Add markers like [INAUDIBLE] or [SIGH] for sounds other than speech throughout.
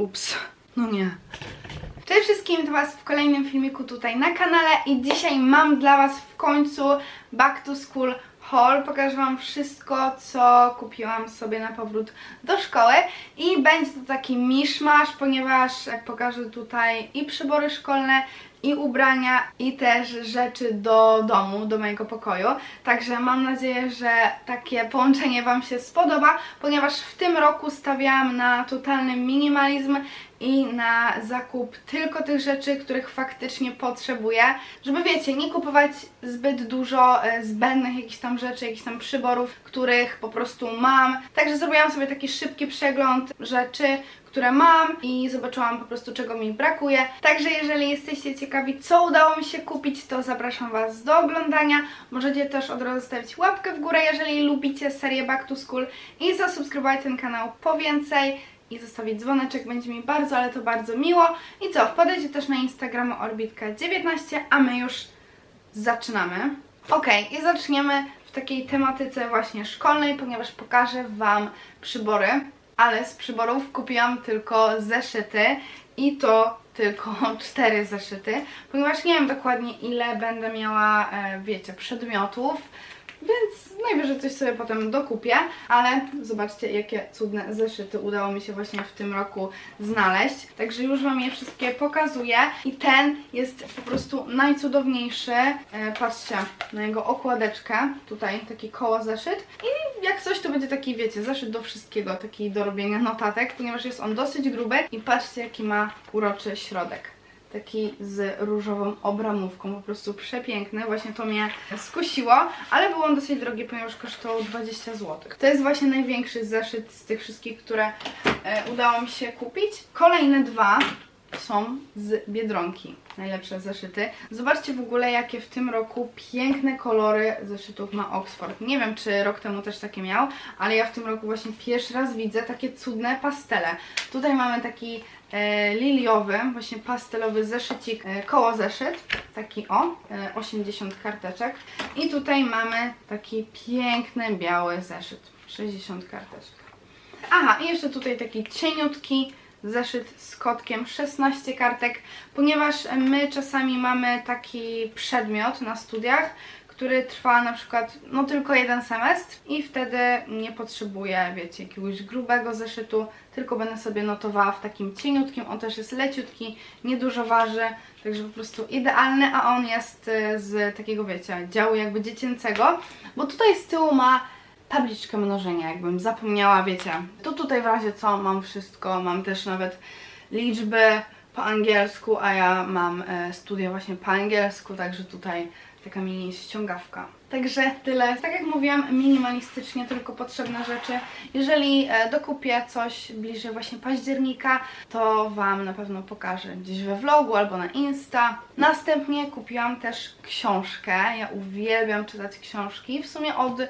Ups, no nie. Cześć wszystkim, to Was w kolejnym filmiku tutaj na kanale i dzisiaj mam dla Was w końcu Back to School haul. Pokażę Wam wszystko, co kupiłam sobie na powrót do szkoły i będzie to taki miszmasz, ponieważ pokażę tutaj i przybory szkolne, i ubrania, i też rzeczy do domu, do mojego pokoju. Także mam nadzieję, że takie połączenie Wam się spodoba, ponieważ w tym roku stawiałam na totalny minimalizm i na zakup tylko tych rzeczy, których faktycznie potrzebuję, żeby wiecie, nie kupować zbyt dużo e, zbędnych jakichś tam rzeczy, jakichś tam przyborów, których po prostu mam. Także zrobiłam sobie taki szybki przegląd rzeczy, które mam i zobaczyłam po prostu czego mi brakuje. Także jeżeli jesteście ciekawi co udało mi się kupić, to zapraszam Was do oglądania. Możecie też od razu zostawić łapkę w górę, jeżeli lubicie serię Back to School i zasubskrybować ten kanał po więcej i zostawić dzwoneczek, będzie mi bardzo, ale to bardzo miło. I co, wpadajcie też na Instagrama Orbitka19, a my już zaczynamy. Ok, i zaczniemy w takiej tematyce właśnie szkolnej, ponieważ pokażę Wam przybory, ale z przyborów kupiłam tylko zeszyty i to tylko [LAUGHS] cztery zeszyty, ponieważ nie wiem dokładnie ile będę miała, e, wiecie, przedmiotów, więc najwyżej coś sobie potem dokupię, ale zobaczcie jakie cudne zeszyty udało mi się właśnie w tym roku znaleźć. Także już Wam je wszystkie pokazuję. I ten jest po prostu najcudowniejszy. E, patrzcie na jego okładeczkę, tutaj taki koło zeszyt. I jak coś to będzie taki, wiecie, zeszyt do wszystkiego, taki do robienia notatek, ponieważ jest on dosyć gruby. I patrzcie jaki ma uroczy środek taki z różową obramówką, po prostu przepiękny, właśnie to mnie skusiło, ale był on dosyć drogi, ponieważ kosztował 20 zł. To jest właśnie największy zeszyt z tych wszystkich, które e, udało mi się kupić. Kolejne dwa są z Biedronki, najlepsze zeszyty. Zobaczcie w ogóle jakie w tym roku piękne kolory zeszytów ma Oxford. Nie wiem czy rok temu też takie miał, ale ja w tym roku właśnie pierwszy raz widzę takie cudne pastele. Tutaj mamy taki e, liliowy, właśnie pastelowy zeszycik, e, koło zeszyt, taki o, e, 80 karteczek. I tutaj mamy taki piękny biały zeszyt, 60 karteczek. Aha, i jeszcze tutaj taki cieniutki zeszyt z kotkiem, 16 kartek, ponieważ my czasami mamy taki przedmiot na studiach, który trwa na przykład no tylko jeden semestr i wtedy nie potrzebuję, wiecie, jakiegoś grubego zeszytu, tylko będę sobie notowała w takim cieniutkim, on też jest leciutki, niedużo waży, także po prostu idealny, a on jest y, z takiego, wiecie, działu jakby dziecięcego, bo tutaj z tyłu ma tabliczkę mnożenia, jakbym zapomniała, wiecie. Tu tutaj w razie co mam wszystko, mam też nawet liczby po angielsku, a ja mam e, studia właśnie po angielsku, także tutaj taka mini ściągawka. Także tyle. Tak jak mówiłam, minimalistycznie, tylko potrzebne rzeczy. Jeżeli e, dokupię coś bliżej właśnie października, to Wam na pewno pokażę gdzieś we vlogu albo na Insta. Następnie kupiłam też książkę. Ja uwielbiam czytać książki. W sumie od,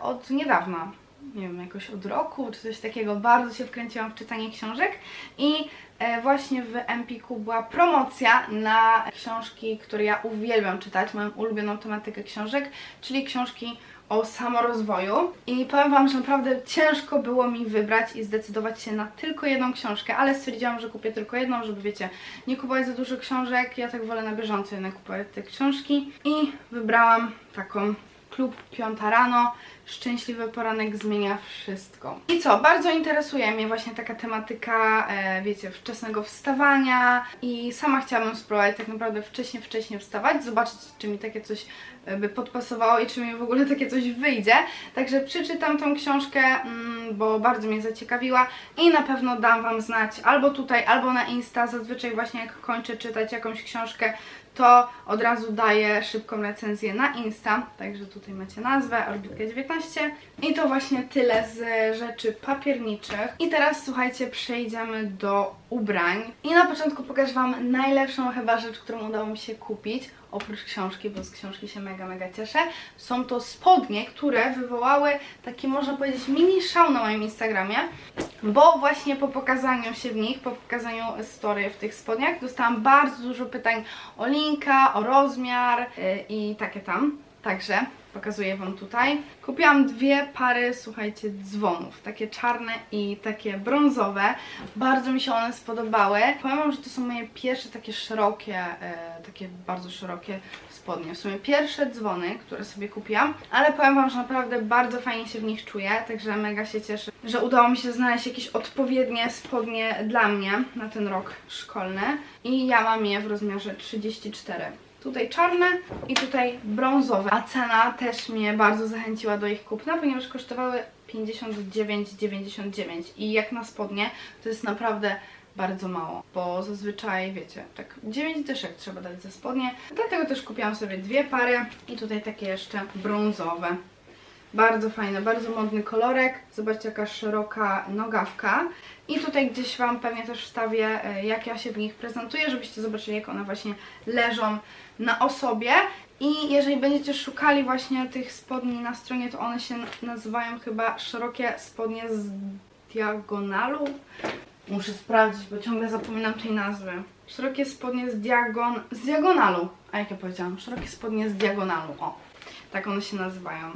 od niedawna nie wiem, jakoś od roku czy coś takiego, bardzo się wkręciłam w czytanie książek i e, właśnie w Empiku była promocja na książki, które ja uwielbiam czytać, moją ulubioną tematykę książek, czyli książki o samorozwoju. I powiem Wam, że naprawdę ciężko było mi wybrać i zdecydować się na tylko jedną książkę, ale stwierdziłam, że kupię tylko jedną, żeby wiecie, nie kupować za dużo książek, ja tak wolę na bieżąco jednak kupować te książki. I wybrałam taką Klub Piąta Rano, Szczęśliwy Poranek zmienia wszystko. I co, bardzo interesuje mnie właśnie taka tematyka, e, wiecie, wczesnego wstawania. I sama chciałabym spróbować tak naprawdę wcześniej, wcześniej wstawać, zobaczyć czy mi takie coś by podpasowało i czy mi w ogóle takie coś wyjdzie. Także przeczytam tą książkę, mm, bo bardzo mnie zaciekawiła i na pewno dam Wam znać albo tutaj, albo na Insta. Zazwyczaj właśnie jak kończę czytać jakąś książkę, to od razu daję szybką recenzję na Insta, także tutaj macie nazwę, Orbitka19 i to właśnie tyle z rzeczy papierniczych. I teraz słuchajcie, przejdziemy do ubrań i na początku pokażę Wam najlepszą chyba rzecz, którą udało mi się kupić, oprócz książki, bo z książki się mega, mega cieszę. Są to spodnie, które wywołały taki, można powiedzieć, mini szał na moim Instagramie, bo właśnie po pokazaniu się w nich, po pokazaniu story w tych spodniach, dostałam bardzo dużo pytań o linka, o rozmiar yy, i takie tam. Także Pokazuję Wam tutaj. Kupiłam dwie pary, słuchajcie, dzwonów. Takie czarne i takie brązowe. Bardzo mi się one spodobały. Powiem Wam, że to są moje pierwsze takie szerokie, e, takie bardzo szerokie spodnie. W sumie pierwsze dzwony, które sobie kupiłam, ale powiem Wam, że naprawdę bardzo fajnie się w nich czuję, także mega się cieszę, że udało mi się znaleźć jakieś odpowiednie spodnie dla mnie na ten rok szkolny i ja mam je w rozmiarze 34. Tutaj czarne i tutaj brązowe, a cena też mnie bardzo zachęciła do ich kupna, ponieważ kosztowały 59,99 i jak na spodnie to jest naprawdę bardzo mało, bo zazwyczaj, wiecie, tak 9 dyszek trzeba dać za spodnie. Dlatego też kupiłam sobie dwie pary i tutaj takie jeszcze brązowe. Bardzo fajne, bardzo modny kolorek. Zobaczcie jaka szeroka nogawka. I tutaj gdzieś Wam pewnie też wstawię, e, jak ja się w nich prezentuję, żebyście zobaczyli, jak one właśnie leżą na osobie. I jeżeli będziecie szukali właśnie tych spodni na stronie, to one się nazywają chyba szerokie spodnie z diagonalu. Muszę sprawdzić, bo ciągle zapominam tej nazwy. Szerokie spodnie z, diagon... z diagonalu. A jak ja powiedziałam? Szerokie spodnie z diagonalu. O, tak one się nazywają.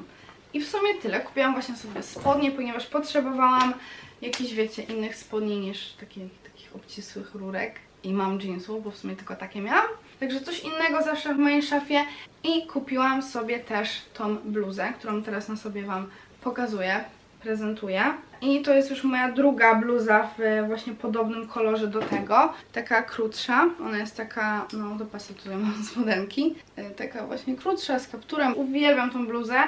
I w sumie tyle. Kupiłam właśnie sobie spodnie, ponieważ potrzebowałam jakichś, wiecie, innych spodni niż takich, takich obcisłych rurek. I mam jeansów, bo w sumie tylko takie miałam. Także coś innego zawsze w mojej szafie. I kupiłam sobie też tą bluzę, którą teraz na sobie Wam pokazuję, prezentuję. I to jest już moja druga bluza w właśnie podobnym kolorze do tego. Taka krótsza. Ona jest taka, no do pasa tutaj mam spodenki. E, Taka właśnie krótsza z kapturem. Uwielbiam tą bluzę.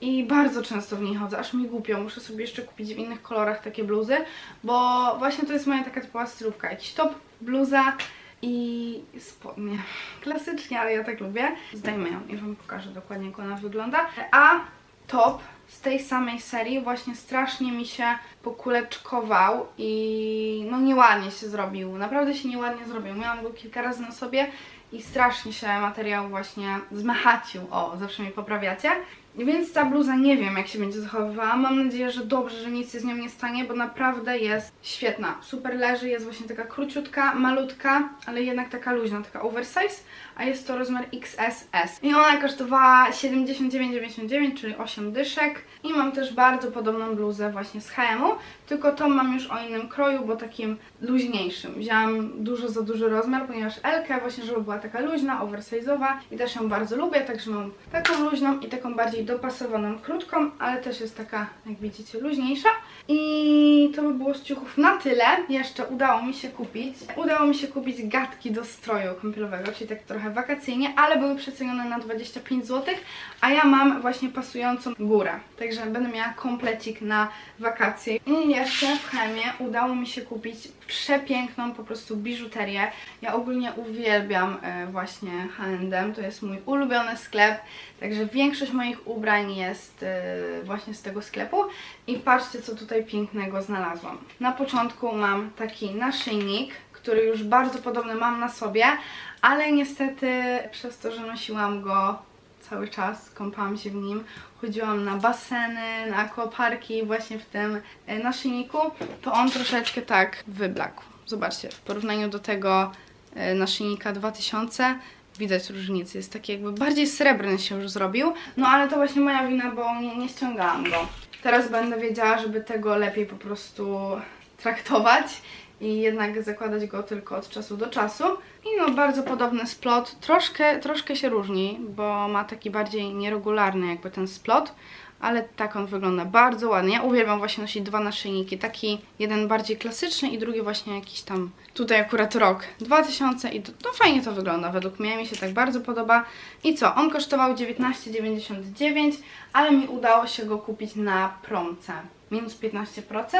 I bardzo często w niej chodzę, aż mi głupio. Muszę sobie jeszcze kupić w innych kolorach takie bluzy, bo właśnie to jest moja taka typowa stylówka. Jakiś top, bluza i spodnie. Klasycznie, ale ja tak lubię. Zdejmę ją i Wam pokażę dokładnie, jak ona wygląda. A top z tej samej serii właśnie strasznie mi się pokuleczkował i no nieładnie się zrobił. Naprawdę się nieładnie zrobił. Miałam go kilka razy na sobie i strasznie się materiał właśnie zmachacił. O, zawsze mnie poprawiacie. Więc ta bluza nie wiem jak się będzie zachowywała. Mam nadzieję, że dobrze, że nic się z nią nie stanie, bo naprawdę jest świetna. Super leży, jest właśnie taka króciutka, malutka, ale jednak taka luźna, taka oversize, a jest to rozmiar XSS. I ona kosztowała 79,99, czyli 8 dyszek. I mam też bardzo podobną bluzę właśnie z H&M-u, tylko tą mam już o innym kroju, bo takim luźniejszym. Wzięłam dużo za duży rozmiar, ponieważ Elkę właśnie, żeby była taka luźna, oversize'owa i też ją bardzo lubię, także mam taką luźną i taką bardziej dopasowaną, krótką, ale też jest taka, jak widzicie, luźniejsza. I to by było z ciuchów na tyle. Jeszcze udało mi się kupić. Udało mi się kupić gadki do stroju kąpielowego, czyli tak trochę wakacyjnie, ale były przecenione na 25 zł, a ja mam właśnie pasującą górę. Także będę miała komplecik na wakacje. I jeszcze w chemie udało mi się kupić przepiękną po prostu biżuterię. Ja ogólnie uwielbiam e, właśnie H&M, to jest mój ulubiony sklep, także większość moich ubrań jest e, właśnie z tego sklepu. I patrzcie, co tutaj pięknego znalazłam. Na początku mam taki naszyjnik, który już bardzo podobny mam na sobie, ale niestety przez to, że nosiłam go cały czas, kąpałam się w nim, chodziłam na baseny, na akwaparki właśnie w tym e, naszyjniku, to on troszeczkę tak wyblakł. Zobaczcie, w porównaniu do tego e, naszyjnika 2000 widać różnicę, jest taki jakby bardziej srebrny się już zrobił, no ale to właśnie moja wina, bo nie, nie ściągałam go. Teraz będę wiedziała, żeby tego lepiej po prostu traktować i jednak zakładać go tylko od czasu do czasu. I no bardzo podobny splot, troszkę, troszkę się różni, bo ma taki bardziej nieregularny jakby ten splot, ale tak on wygląda bardzo ładnie. Ja uwielbiam właśnie nosić dwa naszyjniki, taki jeden bardziej klasyczny i drugi właśnie jakiś tam, tutaj akurat rok 2000 i to, to fajnie to wygląda według mnie, mi się tak bardzo podoba. I co, on kosztował 19,99, ale mi udało się go kupić na promce, minus 15%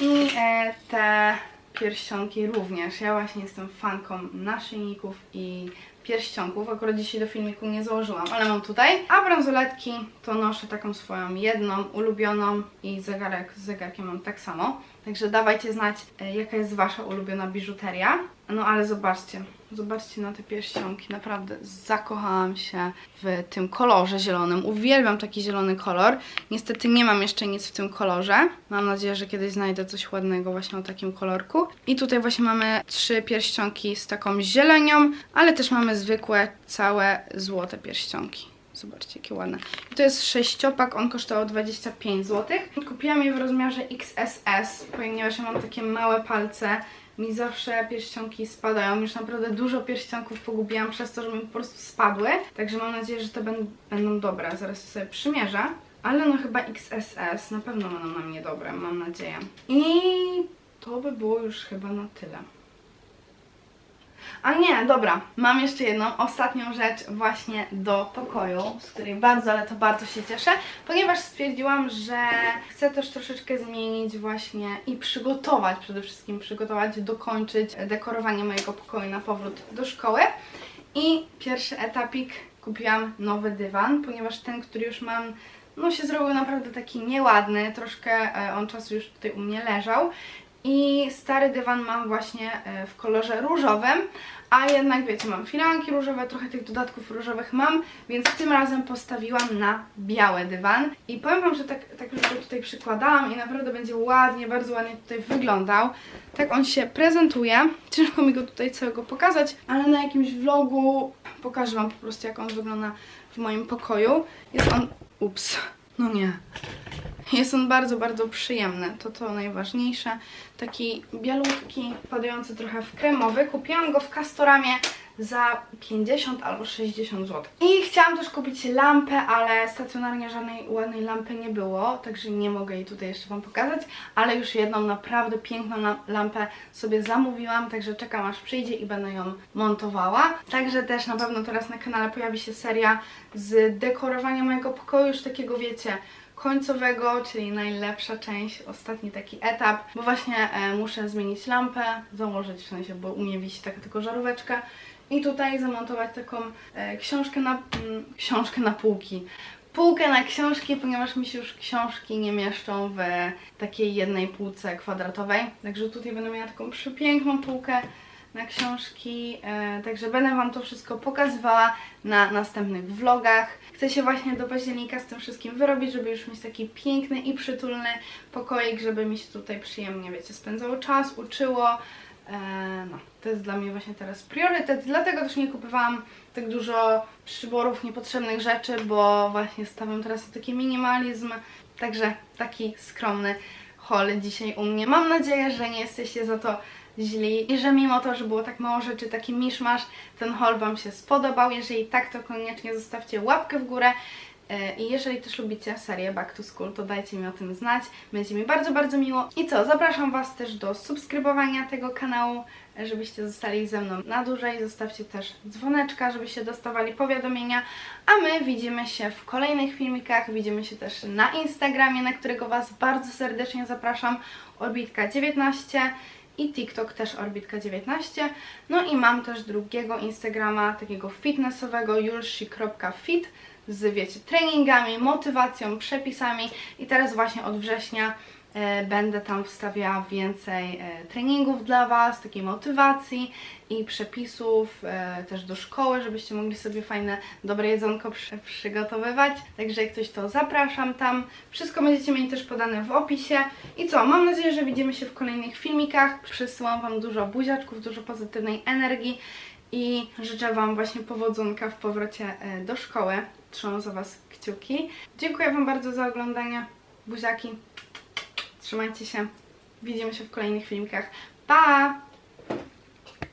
i e, te pierścionki również. Ja właśnie jestem fanką naszyjników i pierścionków. Akurat dzisiaj do filmiku nie założyłam, ale mam tutaj. A bransoletki to noszę taką swoją jedną, ulubioną i zegarek z zegarkiem mam tak samo. Także dawajcie znać, e, jaka jest Wasza ulubiona biżuteria. No ale zobaczcie, zobaczcie na te pierścionki. Naprawdę zakochałam się w tym kolorze zielonym. Uwielbiam taki zielony kolor. Niestety nie mam jeszcze nic w tym kolorze. Mam nadzieję, że kiedyś znajdę coś ładnego właśnie o takim kolorku. I tutaj właśnie mamy trzy pierścionki z taką zielenią, ale też mamy zwykłe, całe złote pierścionki. Zobaczcie, jakie ładne. I to jest sześciopak, on kosztował 25 zł. Kupiłam je w rozmiarze XSS, ponieważ ja mam takie małe palce. Mi zawsze pierścionki spadają. Już naprawdę dużo pierścionków pogubiłam przez to, że mi po prostu spadły. Także mam nadzieję, że te będą, dobre. Zaraz sobie przymierzę. Ale no chyba XSS na pewno będą na mnie dobre, mam nadzieję. I to by było już chyba na tyle. A nie, dobra, mam jeszcze jedną, ostatnią rzecz właśnie do pokoju, z której bardzo, ale to bardzo się cieszę, ponieważ stwierdziłam, że chcę też troszeczkę zmienić właśnie i przygotować, przede wszystkim przygotować, dokończyć dekorowanie mojego pokoju na powrót do szkoły. I pierwszy etapik kupiłam nowy dywan, ponieważ ten, który już mam, no się zrobił naprawdę taki nieładny, troszkę e, on czasu już tutaj u mnie leżał. I stary dywan mam właśnie e, w kolorze różowym, a jednak wiecie, mam firanki różowe, trochę tych dodatków różowych mam, więc tym razem postawiłam na biały dywan. I powiem Wam, że tak, tak już go tutaj przykładałam i naprawdę będzie ładnie, bardzo ładnie tutaj wyglądał. Tak on się prezentuje. Ciężko mi go tutaj całego pokazać, ale na jakimś vlogu pokażę Wam po prostu jak on wygląda w moim pokoju. Jest on... Ups, no nie. Jest on bardzo, bardzo przyjemny, to to najważniejsze. Taki bialutki, padający trochę w kremowy. Kupiłam go w Castoramie za 50 albo 60 zł. I chciałam też kupić lampę, ale stacjonarnie żadnej ładnej lampy nie było, także nie mogę jej tutaj jeszcze Wam pokazać, ale już jedną naprawdę piękną lam- lampę sobie zamówiłam, także czekam aż przyjdzie i będę ją montowała. Także też na pewno teraz na kanale pojawi się seria z dekorowania mojego pokoju, już takiego wiecie, końcowego, czyli najlepsza część, ostatni taki etap, bo właśnie e, muszę zmienić lampę, założyć w sensie, bo u mnie wisi taka tylko żaróweczka i tutaj zamontować taką e, książkę na, mm, książkę na półki. Półkę na książki, ponieważ mi się już książki nie mieszczą w takiej jednej półce kwadratowej. Także tutaj będę miała taką przepiękną półkę na książki, e, także będę Wam to wszystko pokazywała na następnych vlogach. Chcę się właśnie do października z tym wszystkim wyrobić, żeby już mieć taki piękny i przytulny pokoik, żeby mi się tutaj przyjemnie, wiecie, spędzało czas, uczyło. E, no, to jest dla mnie właśnie teraz priorytet, dlatego też nie kupowałam tak dużo przyborów, niepotrzebnych rzeczy, bo właśnie stawiam teraz na taki minimalizm, także taki skromny haul dzisiaj u mnie. Mam nadzieję, że nie jesteście za to źli i że mimo to, że było tak mało rzeczy, taki miszmasz, ten haul Wam się spodobał. Jeżeli tak, to koniecznie zostawcie łapkę w górę. E, I jeżeli też lubicie serię Back to School, to dajcie mi o tym znać. Będzie mi bardzo, bardzo miło. I co, zapraszam Was też do subskrybowania tego kanału, e, żebyście zostali ze mną na dłużej. Zostawcie też dzwoneczka, żebyście dostawali powiadomienia. A my widzimy się w kolejnych filmikach. Widzimy się też na Instagramie, na którego Was bardzo serdecznie zapraszam. Orbitka19 i TikTok też Orbitka19. No i mam też drugiego Instagrama, takiego fitnessowego, julshi.fit z, wiecie, treningami, motywacją, przepisami i teraz właśnie od września e, będę tam wstawiała więcej e, treningów dla Was, takiej motywacji i przepisów e, też do szkoły, żebyście mogli sobie fajne, dobre jedzonko przy, przygotowywać. Także jak coś to zapraszam tam. Wszystko będziecie mieli też podane w opisie. I co, mam nadzieję, że widzimy się w kolejnych filmikach. Przysyłam Wam dużo buziaczków, dużo pozytywnej energii i życzę Wam właśnie powodzonka w powrocie do szkoły. Trzymam za Was kciuki. Dziękuję Wam bardzo za oglądanie. Buziaki. Trzymajcie się. Widzimy się w kolejnych filmikach. Pa!